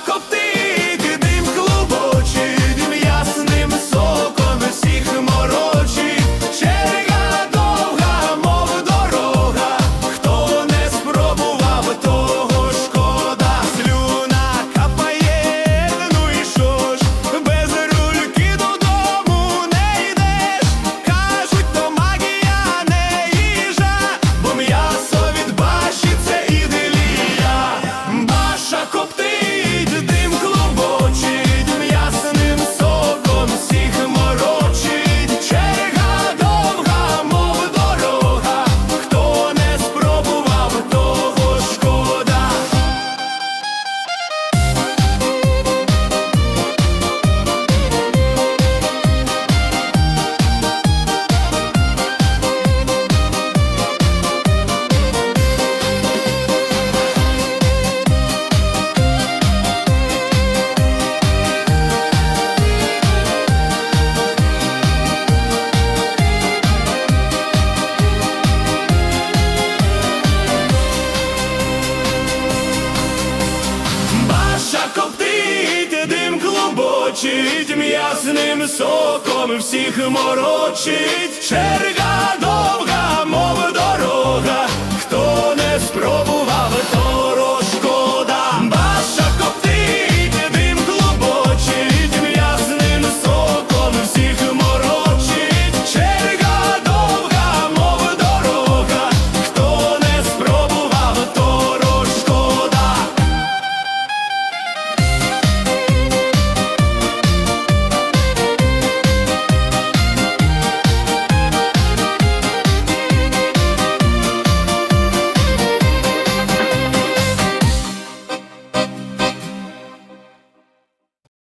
коптить. точить, м'ясним соком всіх морочить, черга довга, мов до.